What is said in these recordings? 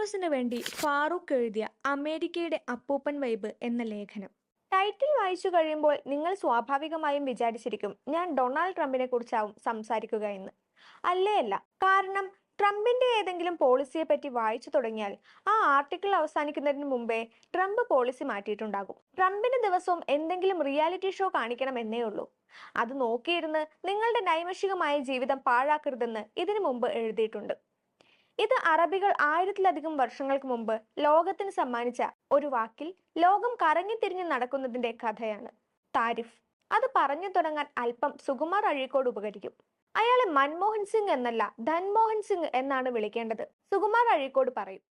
ന്യൂസിന് വേണ്ടി ഫാറൂഖ് എഴുതിയ അമേരിക്കയുടെ അപ്പൂപ്പൻ വൈബ് എന്ന ലേഖനം. ടൈറ്റിൽ വായിച്ചു കഴിയുമ്പോൾ നിങ്ങൾ സ്വാഭാവികമായും വിചാരിച്ചിരിക്കും ഞാൻ ഡൊണാൾഡ് ട്രംപിനെ കുറിച്ചാവും സംസാരിക്കുക എന്ന് അല്ലേ അല്ല. കാരണം ട്രംപിന്റെ ഏതെങ്കിലും പോളിസിയെ പറ്റി വായിച്ചു തുടങ്ങിയാൽ ആ ആർട്ടിക്കിൾ അവസാനിക്കുന്നതിന് മുമ്പേ ട്രംപ് പോളിസി മാറ്റിയിട്ടുണ്ടാകും. ട്രംപിന് ദിവസവും എന്തെങ്കിലും റിയാലിറ്റി ഷോ കാണിക്കണം എന്നേ ഉള്ളൂ. അത് നോക്കിയിരുന്ന് നിങ്ങളുടെ നൈമഷികമായ ജീവിതം പാഴാക്കരുതെന്ന് ഇതിനു മുമ്പ് എഴുതിയിട്ടുണ്ട്. ഇത് അറബികൾ ആയിരത്തിലധികം വർഷങ്ങൾക്ക് മുമ്പ് ലോകത്തിന് സമ്മാനിച്ച ഒരു വാക്കിൽ ലോകം കറങ്ങിത്തിരിഞ്ഞ് നടക്കുന്നതിന്റെ കഥയാണ്. താരിഫ്. അത് പറഞ്ഞു തുടങ്ങാൻ അല്പം സുകുമാർ അഴീക്കോട് ഉപകരിക്കും. അയാളെ മൻമോഹൻ സിംഗ് എന്നല്ല ധൻമോഹൻ സിംഗ് എന്നാണ് വിളിക്കേണ്ടത്. സുകുമാർ അഴീക്കോട് പറയും.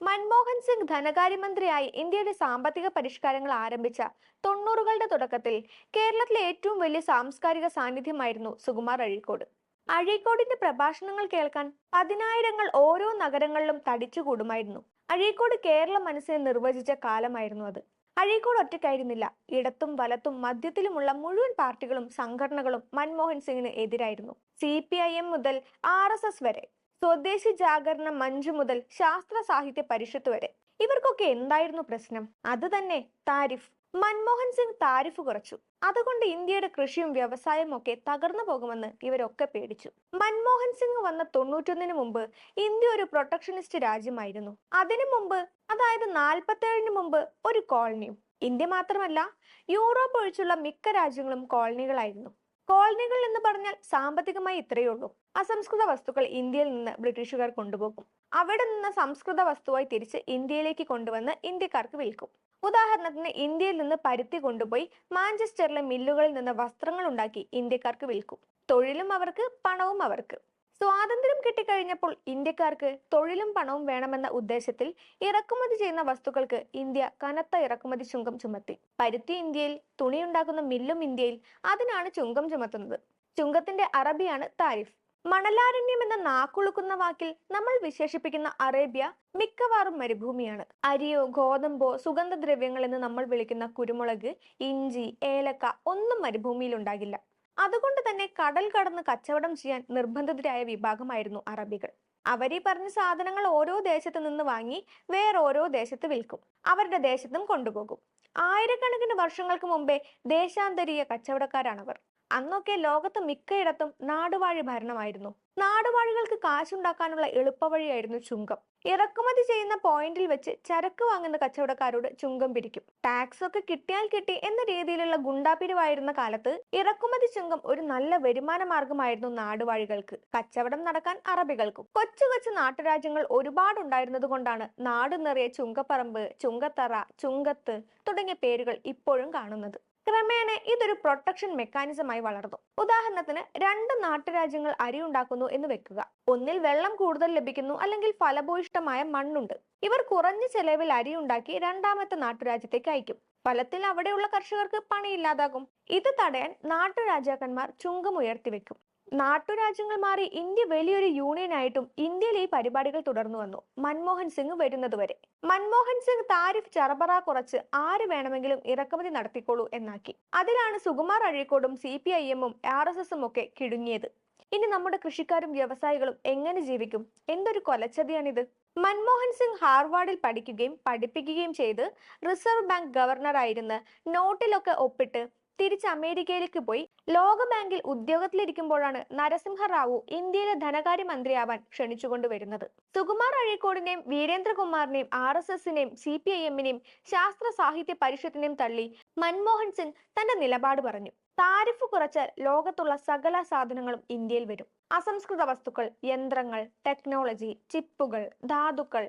മൻമോഹൻ സിംഗ് ധനകാര്യമന്ത്രിയായി ഇന്ത്യയുടെ സാമ്പത്തിക പരിഷ്കാരങ്ങൾ ആരംഭിച്ച തൊണ്ണൂറുകളുടെ തുടക്കത്തിൽ കേരളത്തിലെ ഏറ്റവും വലിയ സാംസ്കാരിക സാന്നിധ്യമായിരുന്നു സുകുമാർ അഴീക്കോട്. അഴീക്കോടിന്റെ പ്രഭാഷണങ്ങൾ കേൾക്കാൻ പതിനായിരങ്ങൾ ഓരോ നഗരങ്ങളിലും തടിച്ചുകൂടുമായിരുന്നു. അഴീക്കോട് കേരള മനസ്സിനെ നിർവചിച്ച കാലമായിരുന്നു അത്. അഴീക്കോട് ഒറ്റയ്ക്കായിരുന്നില്ല. ഇടത്തും വലത്തും മധ്യത്തിലുമുള്ള മുഴുവൻ പാർട്ടികളും സംഘടനകളും മൻമോഹൻ സിംഗിന് എതിരായിരുന്നു. സി പി ഐ എം മുതൽ ആർ എസ് എസ് വരെ സ്വദേശി ജാഗരണ മഞ്ച് മുതൽ ശാസ്ത്ര സാഹിത്യ പരിഷത്ത് വരെ. ഇവർക്കൊക്കെ എന്തായിരുന്നു പ്രശ്നം? അത് തന്നെ താരിഫ്. മൻമോഹൻ സിംഗ് താരിഫ് കുറച്ചു. അതുകൊണ്ട് ഇന്ത്യയുടെ കൃഷിയും വ്യവസായവും ഒക്കെ തകർന്നു പോകുമെന്ന് ഇവരൊക്കെ പേടിച്ചു. മൻമോഹൻ സിംഗ് വന്ന തൊണ്ണൂറ്റൊന്നിന് മുമ്പ് ഇന്ത്യ ഒരു പ്രൊട്ടക്ഷനിസ്റ്റ് രാജ്യമായിരുന്നു. അതിനു മുമ്പ് അതായത് നാൽപ്പത്തേഴിന് മുമ്പ് ഒരു കോളനിയും. ഇന്ത്യ മാത്രമല്ല യൂറോപ്പ് ഒഴിച്ചുള്ള മിക്ക രാജ്യങ്ങളും കോളനികളായിരുന്നു. കോളനികൾ എന്ന് പറഞ്ഞാൽ സാമ്പത്തികമായി ഇത്രയേ ഉള്ളൂ. അസംസ്കൃത വസ്തുക്കൾ ഇന്ത്യയിൽ നിന്ന് ബ്രിട്ടീഷുകാർ കൊണ്ടുപോകും. അവിടെ നിന്ന് സംസ്കൃത വസ്തുവായി തിരിച്ച് ഇന്ത്യയിലേക്ക് കൊണ്ടുവന്ന് ഇന്ത്യക്കാർക്ക് വിൽക്കും. ഉദാഹരണത്തിന് ഇന്ത്യയിൽ നിന്ന് പരുത്തി കൊണ്ടുപോയി മാഞ്ചസ്റ്ററിലെ മില്ലുകളിൽ നിന്ന് വസ്ത്രങ്ങൾ ഉണ്ടാക്കി ഇന്ത്യക്കാർക്ക് വിൽക്കും. തൊഴിലും അവർക്ക് പണവും അവർക്ക്. സ്വാതന്ത്ര്യം കിട്ടിക്കഴിഞ്ഞപ്പോൾ ഇന്ത്യക്കാർക്ക് തൊഴിലും പണവും വേണമെന്ന ഉദ്ദേശത്തിൽ ഇറക്കുമതി ചെയ്യുന്ന വസ്തുക്കൾക്ക് ഇന്ത്യ കനത്ത ഇറക്കുമതി ചുങ്കം ചുമത്തി. പരുത്തി ഇന്ത്യയിൽ തുണിയുണ്ടാക്കുന്ന മില്ലും ഇന്ത്യയിൽ അതിനാണ് ചുങ്കം ചുമത്തുന്നത്. ചുങ്കത്തിന്റെ അറബിയാണ് താരിഫ്. മണലാരണ്യം എന്ന നാക്കുളുക്കുന്ന വാക്കിൽ നമ്മൾ വിശേഷിപ്പിക്കുന്ന അറേബ്യ മിക്കവാറും മരുഭൂമിയാണ്. അരിയോ ഗോതമ്പോ സുഗന്ധദ്രവ്യങ്ങൾ എന്ന് നമ്മൾ വിളിക്കുന്ന കുരുമുളക് ഇഞ്ചി ഏലക്ക ഒന്നും മരുഭൂമിയിൽ ഉണ്ടാകില്ല. അതുകൊണ്ട് തന്നെ കടൽ കടന്ന് കച്ചവടം ചെയ്യാൻ നിർബന്ധിതരായ വിഭാഗമായിരുന്നു അറബികൾ. അവർ ഈ പറഞ്ഞ സാധനങ്ങൾ ഓരോ ദേശത്ത് നിന്ന് വാങ്ങി വേറെ ഓരോ ദേശത്ത് വിൽക്കും. അവരുടെ ദേശത്തും കൊണ്ടുപോകും. ആയിരക്കണക്കിന് വർഷങ്ങൾക്ക് മുമ്പേ ദേശാന്തരീയ കച്ചവടക്കാരാണവർ. അന്നൊക്കെ ലോകത്ത് മിക്കയിടത്തും നാടുവാഴി ഭരണമായിരുന്നു. നാടുവാഴികൾക്ക് കാശുണ്ടാക്കാനുള്ള എളുപ്പവഴിയായിരുന്നു ചുങ്കം. ഇറക്കുമതി ചെയ്യുന്ന പോയിന്റിൽ വെച്ച് ചരക്ക് വാങ്ങുന്ന കച്ചവടക്കാരോട് ചുങ്കം പിരിക്കും ടാക്സ് ഒക്കെ കിട്ടിയാൽ കിട്ടി എന്ന രീതിയിലുള്ള ഗുണ്ടാപിരിവായിരുന്ന കാലത്ത് ഇറക്കുമതി ചുങ്കം ഒരു നല്ല വരുമാന മാർഗമായിരുന്നു നാടുവാഴികൾക്ക്. കച്ചവടം നടക്കാൻ അറബികൾക്കും. കൊച്ചു കൊച്ചു നാട്ടുരാജ്യങ്ങൾ ഒരുപാടുണ്ടായിരുന്നത് കൊണ്ടാണ് നാട് നിറയെ ചുങ്കപ്പറമ്പ് ചുങ്കത്തറ ചുങ്കത്ത് തുടങ്ങിയ പേരുകൾ ഇപ്പോഴും കാണുന്നത്. ക്രമേണ ഇതൊരു പ്രൊട്ടക്ഷൻ മെക്കാനിസമായി വളർന്നു. ഉദാഹരണത്തിന് രണ്ട് നാട്ടുരാജ്യങ്ങൾ അരി ഉണ്ടാക്കുന്നു എന്ന് വെക്കുക. ഒന്നിൽ വെള്ളം കൂടുതൽ ലഭിക്കുന്നു അല്ലെങ്കിൽ ഫലഭൂയിഷ്ടമായ മണ്ണുണ്ട്. ഇവർ കുറഞ്ഞ ചെലവിൽ അരി ഉണ്ടാക്കി രണ്ടാമത്തെ നാട്ടുരാജ്യത്തേക്ക് അയക്കും. ഫലത്തിൽ അവിടെയുള്ള കർഷകർക്ക് പണിയില്ലാതാകും ഇത് തടയാൻ നാട്ടുരാജാക്കന്മാർ ചുങ്കം ഉയർത്തിവെക്കും നാട്ടുരാജ്യങ്ങൾ മാറി ഇന്ത്യ വലിയൊരു യൂണിയൻ ആയിട്ടും ഇന്ത്യയിൽ ഈ പരിപാടികൾ തുടർന്നു വന്നു. മൻമോഹൻ സിംഗ് വരുന്നതുവരെ മൻമോഹൻ സിംഗ് താരിഫ് ചറബറ കുറച്ച് ആര് വേണമെങ്കിലും ഇറക്കുമതി നടത്തിക്കോളൂ എന്നാക്കി. അതിലാണ് സുകുമാർ അഴീക്കോടും സി പി ഐ എമ്മും ആർ എസ് എസും ഒക്കെ കിടുങ്ങിയത്. ഇനി നമ്മുടെ കൃഷിക്കാരും വ്യവസായികളും എങ്ങനെ ജീവിക്കും? എന്തൊരു കൊലച്ചതിയാണിത്? മൻമോഹൻ സിംഗ് ഹാർവാർഡിൽ പഠിക്കുകയും പഠിപ്പിക്കുകയും ചെയ്ത് റിസർവ് ബാങ്ക് ഗവർണറായിരുന്ന് നോട്ടിലൊക്കെ ഒപ്പിട്ട് തിരിച്ച് അമേരിക്കയിലേക്ക് പോയി. ലോകബാങ്കിൽ ഉദ്യോഗത്തിലിരിക്കുമ്പോഴാണ് നരസിംഹ റാവു ഇന്ത്യയിലെ ധനകാര്യമന്ത്രിയാവാൻ ക്ഷണിച്ചുകൊണ്ട് വരുന്നത്. സുകുമാർ അഴീക്കോടിനെയും വീരേന്ദ്രകുമാറിനെയും ആർ എസ് എസിനെയും സി പി ഐ എമ്മിനെയും ശാസ്ത്ര സാഹിത്യ പരിഷത്തിനെയും തള്ളി മൻമോഹൻ സിംഗ് തന്റെ നിലപാട് പറഞ്ഞു. താരിഫ് കുറച്ചാൽ ലോകത്തുള്ള സകല സാധനങ്ങളും ഇന്ത്യയിൽ വരും. അസംസ്കൃത വസ്തുക്കൾ യന്ത്രങ്ങൾ ടെക്നോളജി ചിപ്പുകൾ ധാതുക്കൾ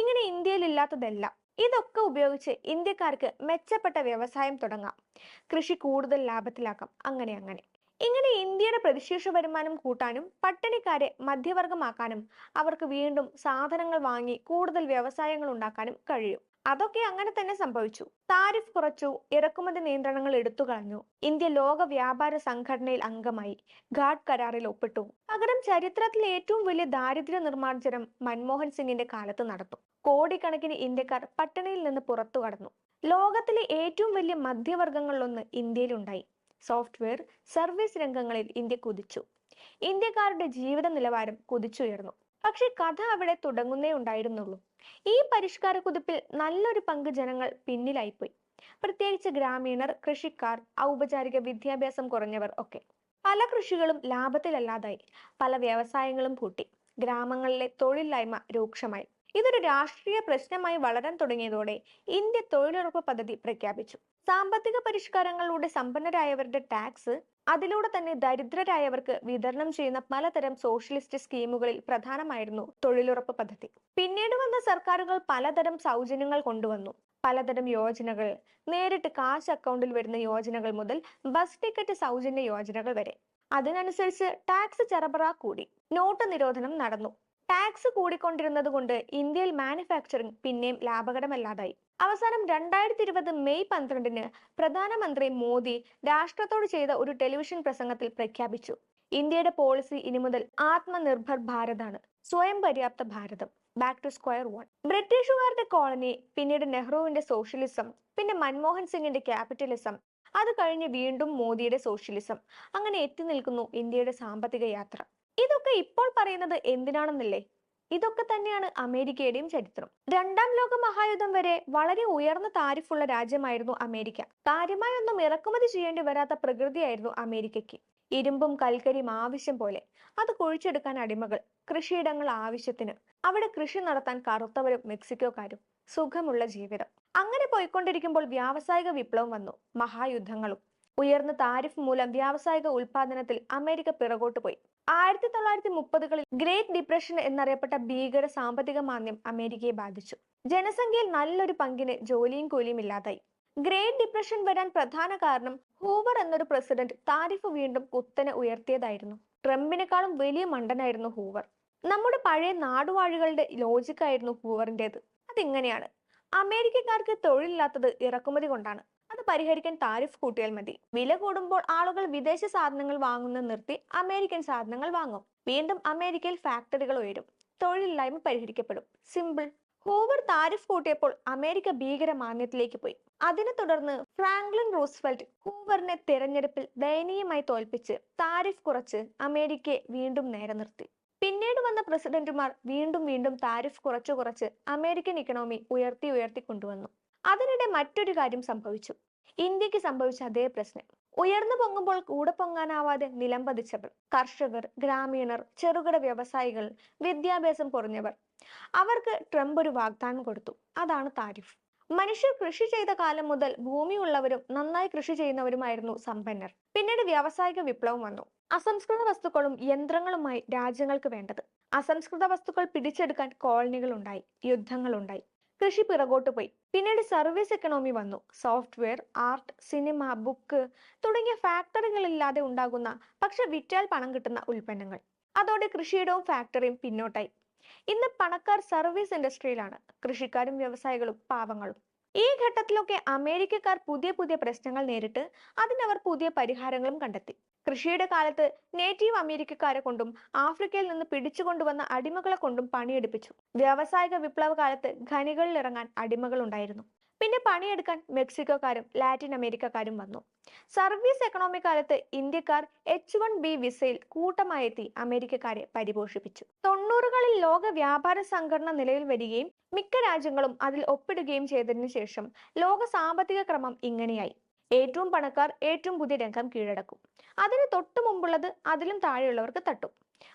ഇങ്ങനെ ഇന്ത്യയിൽ ഇല്ലാത്തതെല്ലാം ഇതൊക്കെ ഉപയോഗിച്ച് ഇന്ത്യക്കാർക്ക് മെച്ചപ്പെട്ട വ്യവസായം തുടങ്ങാം. കൃഷി കൂടുതൽ ലാഭത്തിലാക്കാം. അങ്ങനെ അങ്ങനെ. ഇങ്ങനെ ഇന്ത്യയുടെ പ്രതിശീർഷ വരുമാനം കൂട്ടാനും പട്ടിണിക്കാരെ മധ്യവർഗമാക്കാനും അവർക്ക് വീണ്ടും സാധനങ്ങൾ വാങ്ങി കൂടുതൽ വ്യവസായങ്ങൾ ഉണ്ടാക്കാനും കഴിയും. അതൊക്കെ അങ്ങനെ തന്നെ സംഭവിച്ചു. താരിഫ് കുറച്ചു ഇറക്കുമതി നിയന്ത്രണങ്ങൾ എടുത്തു കളഞ്ഞു. ഇന്ത്യ ലോക വ്യാപാര സംഘടനയിൽ അംഗമായി. ഘാട്ട് കരാറിൽ ഒപ്പിട്ടു. പകരം ചരിത്രത്തിലെ ഏറ്റവും വലിയ ദാരിദ്ര്യ നിർമ്മാർജനം മൻമോഹൻ സിംഗിന്റെ കാലത്ത് നടന്നു. കോടിക്കണക്കിന് ഇന്ത്യക്കാർ പട്ടിണിയിൽ നിന്ന് പുറത്തു കടന്നു. ലോകത്തിലെ ഏറ്റവും വലിയ മധ്യവർഗങ്ങളിലൊന്ന് ഇന്ത്യയിലുണ്ടായി. സോഫ്റ്റ്വെയർ സർവീസ് രംഗങ്ങളിൽ ഇന്ത്യ കുതിച്ചു. ഇന്ത്യക്കാരുടെ ജീവിത നിലവാരം കുതിച്ചുയർന്നു. പക്ഷെ കഥ അവിടെ തുടങ്ങുന്നേ ഉണ്ടായിരുന്നുള്ളൂ. ഈ പരിഷ്കാര കുതിപ്പിൽ നല്ലൊരു പങ്ക് ജനങ്ങൾ പിന്നിലായിപ്പോയി. പ്രത്യേകിച്ച് ഗ്രാമീണർ കൃഷിക്കാർ ഔപചാരിക വിദ്യാഭ്യാസം കുറഞ്ഞവർ ഒക്കെ. പല കൃഷികളും ലാഭത്തിലല്ലാതായി. പല വ്യവസായങ്ങളും പൂട്ടി. ഗ്രാമങ്ങളിലെ തൊഴിലില്ലായ്മ രൂക്ഷമായി. ഇതൊരു രാഷ്ട്രീയ പ്രശ്നമായി വളരാൻ തുടങ്ങിയതോടെ ഇന്ത്യ തൊഴിലുറപ്പ് പദ്ധതി പ്രഖ്യാപിച്ചു. സാമ്പത്തിക പരിഷ്കാരങ്ങളിലൂടെ സമ്പന്നരായവരുടെ ടാക്സ് അതിലൂടെ തന്നെ ദരിദ്രരായവർക്ക് വിതരണം ചെയ്യുന്ന പലതരം സോഷ്യലിസ്റ്റ് സ്കീമുകളിൽ പ്രധാനമായിരുന്നു തൊഴിലുറപ്പ് പദ്ധതി. പിന്നീട് വന്ന സർക്കാരുകൾ പലതരം സൗജന്യങ്ങൾ കൊണ്ടുവന്നു. പലതരം യോജനകൾ നേരിട്ട് കാശ് അക്കൗണ്ടിൽ വരുന്ന യോജനകൾ മുതൽ ബസ് ടിക്കറ്റ് സൗജന്യ യോജനകൾ വരെ. അതിനനുസരിച്ച് ടാക്സ് ചെറബറ കൂടി നോട്ട് നിരോധനം നടന്നു. ടാക്സ് കൂടിക്കൊണ്ടിരുന്നത് കൊണ്ട് ഇന്ത്യയിൽ മാനുഫാക്ചറിംഗ് പിന്നെയും ലാഭകരമല്ലാതായി. അവസാനം രണ്ടായിരത്തി ഇരുപത് മെയ് പന്ത്രണ്ടിന് പ്രധാനമന്ത്രി മോദി രാഷ്ട്രത്തോട് ചെയ്ത ഒരു ടെലിവിഷൻ പ്രസംഗത്തിൽ പ്രഖ്യാപിച്ചു. ഇന്ത്യയുടെ പോളിസി ഇനി മുതൽ ആത്മനിർഭർ ഭാരതാണ്. സ്വയം പര്യാപ്ത ഭാരതം. ബാക്ക് ടു സ്ക്വയർ വൺ ബ്രിട്ടീഷുകാരുടെ കോളനി പിന്നീട് നെഹ്റുവിന്റെ സോഷ്യലിസം പിന്നെ മൻമോഹൻ സിംഗിന്റെ ക്യാപിറ്റലിസം അത് കഴിഞ്ഞ് വീണ്ടും മോദിയുടെ സോഷ്യലിസം അങ്ങനെ എത്തി നിൽക്കുന്നു ഇന്ത്യയുടെ സാമ്പത്തിക യാത്ര. ഇതൊക്കെ ഇപ്പോൾ പറയുന്നത് എന്തിനാണെന്നല്ലേ? ഇതൊക്കെ തന്നെയാണ് അമേരിക്കയുടെയും ചരിത്രം. രണ്ടാം ലോക മഹായുദ്ധം വരെ വളരെ ഉയർന്ന താരിഫുള്ള രാജ്യമായിരുന്നു അമേരിക്ക. കാര്യമായൊന്നും ഇറക്കുമതി ചെയ്യേണ്ടി വരാത്ത പ്രകൃതിയായിരുന്നു അമേരിക്കയ്ക്ക്. ഇരുമ്പും കൽക്കരിയും ആവശ്യം പോലെ. അത് കുഴിച്ചെടുക്കാൻ അടിമകൾ. കൃഷിയിടങ്ങൾ ആവശ്യത്തിന്. അവിടെ കൃഷി നടത്താൻ കറുത്തവരും മെക്സിക്കോക്കാരും. സുഖമുള്ള ജീവിതം. അങ്ങനെ പോയിക്കൊണ്ടിരിക്കുമ്പോൾ വ്യാവസായിക വിപ്ലവം വന്നു. മഹായുദ്ധങ്ങളും. ഉയർന്ന താരിഫ് മൂലം വ്യാവസായിക ഉൽപാദനത്തിൽ അമേരിക്ക പിറകോട്ട് പോയി. ആയിരത്തി തൊള്ളായിരത്തി മുപ്പതുകളിൽ ഗ്രേറ്റ് ഡിപ്രഷൻ എന്നറിയപ്പെട്ട ഭീകര സാമ്പത്തിക മാന്ദ്യം അമേരിക്കയെ ബാധിച്ചു. ജനസംഖ്യയിൽ നല്ലൊരു പങ്കിന് ജോലിയും കൂലിയും ഇല്ലാതായി. ഗ്രേറ്റ് ഡിപ്രഷൻ വരാൻ പ്രധാന കാരണം ഹൂവർ എന്നൊരു പ്രസിഡന്റ് താരിഫ് വീണ്ടും കുത്തനെ ഉയർത്തിയതായിരുന്നു. ട്രംപിനെക്കാളും വലിയ മണ്ടനായിരുന്നു ഹൂവർ. നമ്മുടെ പഴയ നാടുവാഴികളുടെ ലോജിക്കായിരുന്നു ഹൂവറിന്റെത്. അതിങ്ങനെയാണ്. അമേരിക്കക്കാർക്ക് തൊഴിലില്ലാത്തത് ഇറക്കുമതി കൊണ്ടാണ്. അത് പരിഹരിക്കാൻ താരിഫ് കൂട്ടിയാൽ മതി. വില കൂടുമ്പോൾ ആളുകൾ വിദേശ സാധനങ്ങൾ വാങ്ങുന്നത് നിർത്തി അമേരിക്കൻ സാധനങ്ങൾ വാങ്ങും. വീണ്ടും അമേരിക്കയിൽ ഫാക്ടറികൾ ഉയരും. തൊഴിലില്ലായ്മ പരിഹരിക്കപ്പെടും. സിമ്പിൾ. ഹൂവർ താരിഫ് കൂട്ടിയപ്പോൾ അമേരിക്ക ഭീകര മാന്യത്തിലേക്ക് പോയി. അതിനെ തുടർന്ന് ഫ്രാങ്ക്ലിൻ റൂസ്വെൽറ്റ് ഹൂവറിനെ തെരഞ്ഞെടുപ്പിൽ ദയനീയമായി തോൽപ്പിച്ച് താരിഫ് കുറച്ച് അമേരിക്കയെ വീണ്ടും നേരെ നിർത്തി. പിന്നീട് വന്ന പ്രസിഡന്റുമാർ വീണ്ടും വീണ്ടും താരിഫ് കുറച്ചു കുറച്ച് അമേരിക്കൻ ഇക്കണോമി ഉയർത്തി ഉയർത്തി കൊണ്ടുവന്നു. അതിനിടെ മറ്റൊരു കാര്യം സംഭവിച്ചു. ഇന്ത്യയ്ക്ക് സംഭവിച്ച അതേ പ്രശ്നം. ഉയർന്നു പൊങ്ങുമ്പോൾ കൂടെ പൊങ്ങാനാവാതെ നിലംപതിച്ചവർ കർഷകർ ഗ്രാമീണർ ചെറുകിട വ്യവസായികൾ വിദ്യാഭ്യാസം കുറഞ്ഞവർ അവർക്ക് ട്രംപ് ഒരു വാഗ്ദാനം കൊടുത്തു. അതാണ് താരിഫ്. മനുഷ്യർ കൃഷി ചെയ്ത കാലം മുതൽ ഭൂമിയുള്ളവരും നന്നായി കൃഷി ചെയ്യുന്നവരുമായിരുന്നു സമ്പന്നർ. പിന്നീട് വ്യാവസായിക വിപ്ലവം വന്നു. അസംസ്കൃത വസ്തുക്കളും യന്ത്രങ്ങളുമായി രാജ്യങ്ങൾക്ക് വേണ്ടത്. അസംസ്കൃത വസ്തുക്കൾ പിടിച്ചെടുക്കാൻ കോളനികൾ ഉണ്ടായി യുദ്ധങ്ങൾ ഉണ്ടായി കൃഷി പിറകോട്ട് പോയി. പിന്നീട് സർവീസ് എക്കണോമി വന്നു. സോഫ്റ്റ്വെയർ ആർട്ട് സിനിമ ബുക്ക് തുടങ്ങിയ ഫാക്ടറികളില്ലാതെ ഉണ്ടാകുന്ന പക്ഷെ വിറ്റാൽ പണം കിട്ടുന്ന ഉൽപ്പന്നങ്ങൾ. അതോടെ കൃഷിയിടവും ഫാക്ടറിയും പിന്നോട്ടായി. ഇന്ന് പണക്കാർ സർവീസ് ഇൻഡസ്ട്രിയിലാണ് കൃഷിക്കാരും വ്യവസായികളും പാവങ്ങളും. ഈ ഘട്ടത്തിലൊക്കെ അമേരിക്കക്കാർ പുതിയ പുതിയ പ്രശ്നങ്ങൾ നേരിട്ട് അതിനവർ പുതിയ പരിഹാരങ്ങളും കണ്ടെത്തി. കൃഷിയുടെ കാലത്ത് നേറ്റീവ് അമേരിക്കക്കാരെ കൊണ്ടും ആഫ്രിക്കയിൽ നിന്ന് പിടിച്ചുകൊണ്ടുവന്ന അടിമകളെ കൊണ്ടും പണിയെടുപ്പിച്ചു. വ്യാവസായിക വിപ്ലവ കാലത്ത് ഖനികളിൽ ഇറങ്ങാൻ അടിമകൾ ഉണ്ടായിരുന്നു. പിന്നെ പണിയെടുക്കാൻ മെക്സിക്കോക്കാരും ലാറ്റിൻ അമേരിക്കക്കാരും വന്നു. സർവീസ് എക്കണോമി കാലത്ത് ഇന്ത്യക്കാർ എച്ച് വൺ ബി വിസയിൽ കൂട്ടമായെത്തി അമേരിക്കക്കാരെ പരിപോഷിപ്പിച്ചു. തൊണ്ണൂറുകളിൽ ലോക വ്യാപാര സംഘടന നിലയിൽ വരികയും മിക്ക രാജ്യങ്ങളും അതിൽ ഒപ്പിടുകയും ചെയ്തതിനു ശേഷം ലോക സാമ്പത്തിക ക്രമം ഇങ്ങനെയായി. ഏറ്റവും പണക്കാർ ഏറ്റവും പുതിയ രംഗം കീഴടക്കും. അതിന് തൊട്ട് മുമ്പുള്ളത് അതിലും താഴെയുള്ളവർക്ക് തട്ടും.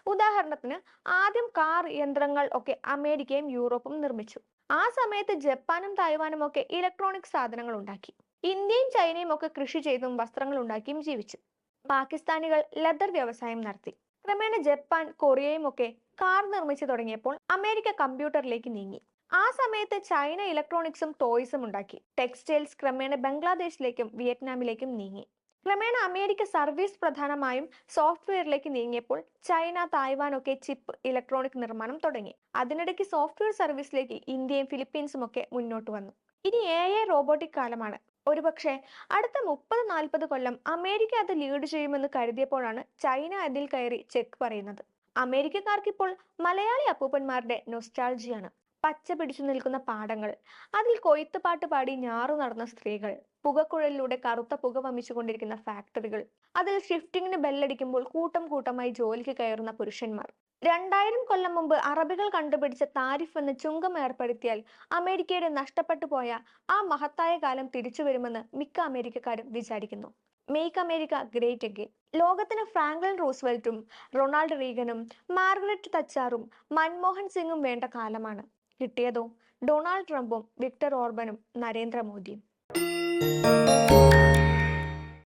ഉദാഹരണത്തിന് ആദ്യം കാർ യന്ത്രങ്ങൾ ഒക്കെ അമേരിക്കയും യൂറോപ്പും നിർമ്മിച്ചു. ആ സമയത്ത് ജപ്പാനും തായ്വാനും ഒക്കെ ഇലക്ട്രോണിക് സാധനങ്ങൾ ഉണ്ടാക്കി. ഇന്ത്യയും ചൈനയും ഒക്കെ കൃഷി ചെയ്തും വസ്ത്രങ്ങൾ ഉണ്ടാക്കിയും ജീവിച്ചു. പാകിസ്ഥാനികൾ ലെതർ വ്യവസായം നടത്തി. ക്രമേണ ജപ്പാൻ കൊറിയയും ഒക്കെ കാർ നിർമ്മിച്ചു തുടങ്ങിയപ്പോൾ അമേരിക്ക കമ്പ്യൂട്ടറിലേക്ക് നീങ്ങി. ആ സമയത്ത് ചൈന ഇലക്ട്രോണിക്സും ടോയ്സും ഉണ്ടാക്കി. ടെക്സ്റ്റൈൽസ് ക്രമേണ ബംഗ്ലാദേശിലേക്കും വിയറ്റ്നാമിലേക്കും നീങ്ങി. ക്രമേണ അമേരിക്ക സർവീസ് പ്രധാനമായും സോഫ്റ്റ്വെയറിലേക്ക് നീങ്ങിയപ്പോൾ ചൈന തായ്വാൻ ഒക്കെ ചിപ്പ് ഇലക്ട്രോണിക് നിർമ്മാണം തുടങ്ങി. അതിനിടയ്ക്ക് സോഫ്റ്റ്വെയർ സർവീസിലേക്ക് ഇന്ത്യയും ഫിലിപ്പീൻസും ഒക്കെ മുന്നോട്ട് വന്നു. ഇനി എ ഐ റോബോട്ടിക് കാലമാണ്. ഒരുപക്ഷെ അടുത്ത മുപ്പത് നാൽപ്പത് കൊല്ലം അമേരിക്ക അത് ലീഡ് ചെയ്യുമെന്ന് കരുതിയപ്പോഴാണ് ചൈന അതിൽ കയറി ചെക്ക് പറയുന്നത്. അമേരിക്കക്കാർക്ക് ഇപ്പോൾ മലയാളി അപ്പൂപ്പന്മാരുടെ നൊസ്റ്റാൾജിയാണ് പച്ച പിടിച്ചു നിൽക്കുന്ന പാടങ്ങൾ. അതിൽ കൊയ്ത്ത് പാട്ട് പാടി ഞാറു നടന്ന സ്ത്രീകൾ. പുകക്കുഴലിലൂടെ കറുത്ത പുക വമിച്ചുകൊണ്ടിരിക്കുന്ന ഫാക്ടറികൾ. അതിൽ ഷിഫ്റ്റിങ്ങിന് ബെല്ലടിക്കുമ്പോൾ കൂട്ടം കൂട്ടമായി ജോലിക്ക് കയറുന്ന പുരുഷന്മാർ. രണ്ടായിരം കൊല്ലം മുമ്പ് അറബികൾ കണ്ടുപിടിച്ച താരിഫ് എന്ന ചുങ്കം ഏർപ്പെടുത്തിയാൽ അമേരിക്കയുടെ നഷ്ടപ്പെട്ടു പോയ ആ മഹത്തായ കാലം തിരിച്ചു വരുമെന്ന് മിക്ക അമേരിക്കക്കാരും വിചാരിക്കുന്നു. മേക്ക് അമേരിക്ക ഗ്രേറ്റ് അഗെയിൻ ലോകത്തിന് ഫ്രാങ്ക്ലിൻ റൂസ്വെൽറ്റും റൊണാൾഡ് റീഗനും മാർഗരറ്റ് തച്ചാറും മൻമോഹൻ സിംഗും വേണ്ട കാലമാണ്. കിട്ടിയതോ ഡൊണാൾഡ് ട്രംപും വിക്ടർ ഓർബനും നരേന്ദ്രമോദിയും.